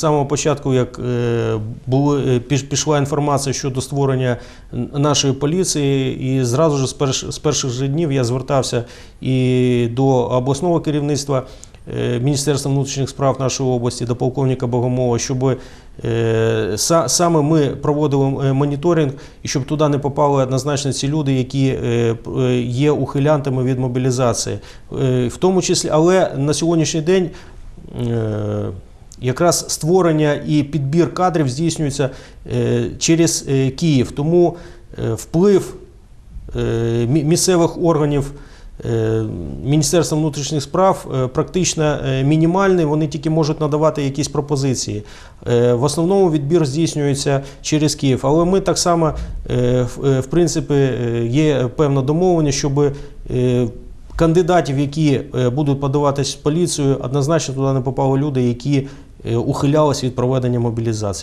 З самого початку, як е, були, е, пішла інформація щодо створення нашої поліції, і зразу ж з, перш, з перших же днів я звертався і до обласного керівництва е, Міністерства внутрішніх справ нашої області, до полковника Богомова, щоб са, саме ми проводили моніторинг і щоб туди не попали однозначно ці люди, які є ухилянтами від мобілізації. В тому числі, але на сьогоднішній день. Якраз створення і підбір кадрів здійснюється е, через е, Київ. Тому е, вплив місцевих органів Міністерства внутрішніх справ практично мінімальний. Вони тільки можуть надавати якісь пропозиції. В основному відбір здійснюється через Київ. Але ми так само, в- принципі, є певна домовленість, щоб кандидатів, які будуть подаватись в поліцію, однозначно туди не попали люди, які е, ухилялись від проведення мобілізації.